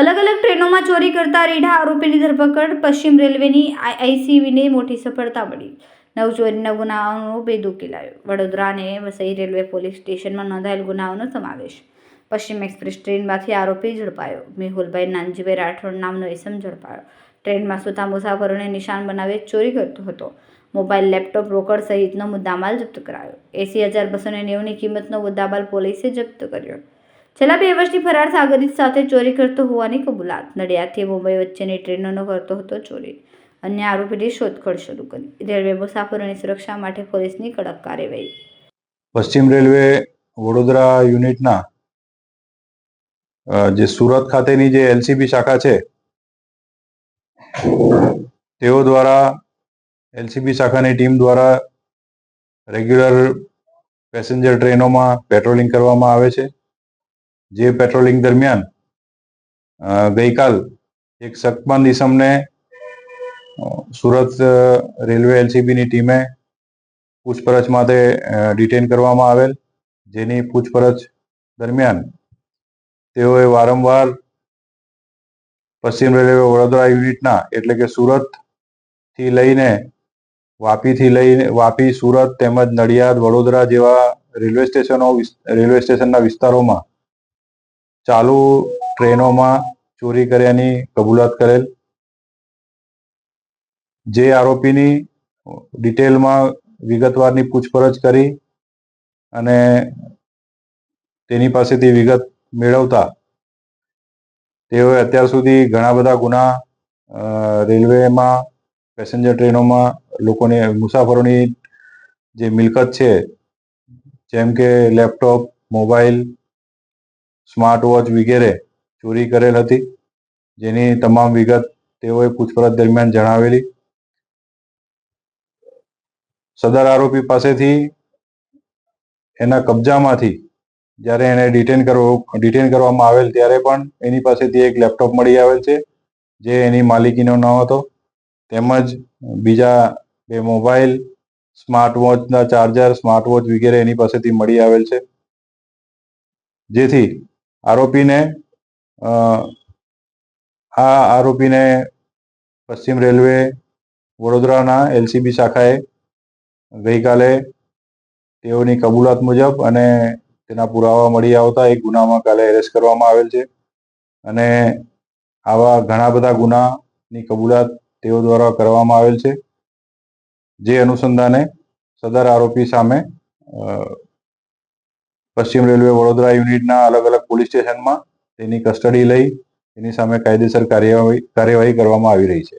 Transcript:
અલગ અલગ ટ્રેનોમાં ચોરી કરતા રેઢા આરોપીની ધરપકડ પશ્ચિમ રેલવેની આઈસીબીને મોટી સફળતા મળી. નવ ચોરીના ગુનાઓનો ભેદ ઉકેલાયો વડોદરા અને વસઈ રેલવે પોલીસ સ્ટેશનમાં નોંધાયેલ ગુનાઓનો સમાવેશ. પશ્ચિમ એક્સપ્રેસ ટ્રેનમાંથી આરોપી ઝડપાયો. મેહુલભાઈ નાનજીભાઈ રાઠોડ નામનો એસમ ઝડપાયો. ટ્રેનમાં સુતા મુસાફરોને નિશાન બનાવી ચોરી કરતો હતો. મોબાઈલ, લેપટોપ, રોકડ સહિતનો મુદ્દામાલ જપ્ત કરાયો. એસી હજાર બસો નેવુંની કિંમતનો મુદ્દામાલ પોલીસે જપ્ત કર્યો. છેલ્લા બે વર્ષથી ફરાર સાગરીત સાથે ચોરી કરતો હોવાની કબૂલાત. નડિયાદથી મુંબઈ વચ્ચેની ટ્રેનોનો કરતો હતો ચોરી. અન્ય આરોપીની શોધખોળ શરૂ કરી. રેલવે મુસાફરોની સુરક્ષા માટે પોલીસની કડક કાર્યવાહી. પશ્ચિમ રેલવે વડોદરા યુનિટના જે સુરત ખાતેની જે એલસીબી શાખા છે, તેઓ દ્વારા એલસીબી શાખાની ટીમ દ્વારા રેગ્યુલર પેસેન્જર ટ્રેનોમાં પેટ્રોલિંગ કરવામાં આવે છે. જે પેટ્રોલિંગ દરમિયાન ગઈકાલ એક શકમંદ ઇસમને સુરત રેલવે એલસીબીની ટીમે પૂછપરછ માટે ડિટેન કરવામાં આવેલ. જેની પૂછપરછ દરમિયાન તેઓએ વારંવાર પશ્ચિમ રેલવે વડોદરા યુનિટના, એટલે કે સુરતથી લઈને વાપીથી લઈને, વાપી, સુરત તેમજ નડિયાદ, વડોદરા જેવા રેલવે સ્ટેશનો રેલવે સ્ટેશનના વિસ્તારોમાં ચાલુ ટ્રેનોમાં ચોરી કર્યાની કબૂલાત કરેલ. જે આરોપીની ડિટેલમાં વિગતવારની પૂછપરછ કરી અને તેની પાસેથી વિગત મેળવતા તેઓએ અત્યાર સુધી ઘણા બધા ગુના રેલવેમાં, પેસેન્જર ટ્રેનોમાં લોકોને મુસાફરોની જે મિલકત છે, જેમ કે લેપટોપ, મોબાઈલ સ્માર્ટ વોચ વગેરે ચોરી કરેલ હતી. જેની તમામ વિગત તેઓએ પૂછપરછ દરમિયાન જણાવેલી. સદર આરોપી પાસેથી એના કબજામાંથી જ્યારે એને ડિટેન કરવો ડિટેન કરવામાં આવેલ ત્યારે પણ એની પાસેથી એક લેપટોપ મળી આવેલ છે, જે એની માલિકીનો ન હતો. તેમજ બીજા બે મોબાઈલ, સ્માર્ટ વોચના ચાર્જર, સ્માર્ટ વોચ વગેરે એની પાસેથી મળી આવેલ છે. જેથી આરોપીને આ આરોપીને પશ્ચિમ રેલવે વડોદરાના એલસીબી શાખાએ ગઈકાલે તેઓની કબૂલાત મુજબ અને તેના પુરાવા મળી આવતા એક ગુનામાં કાલે એરેસ્ટ કરવામાં આવેલ છે. અને આવા ઘણા બધા ગુનાની કબૂલાત તેઓ દ્વારા કરવામાં આવેલ છે. જે અનુસંધાને સદર આરોપી સામે પશ્ચિમ રેલવે વડોદરા યુનિટના અલગ અલગ પોલીસ સ્ટેશનમાં તેની કસ્ટડી લઈ તેની સામે કાયદેસર કાર્યવાહી કાર્યવાહી કરવામાં આવી રહી છે.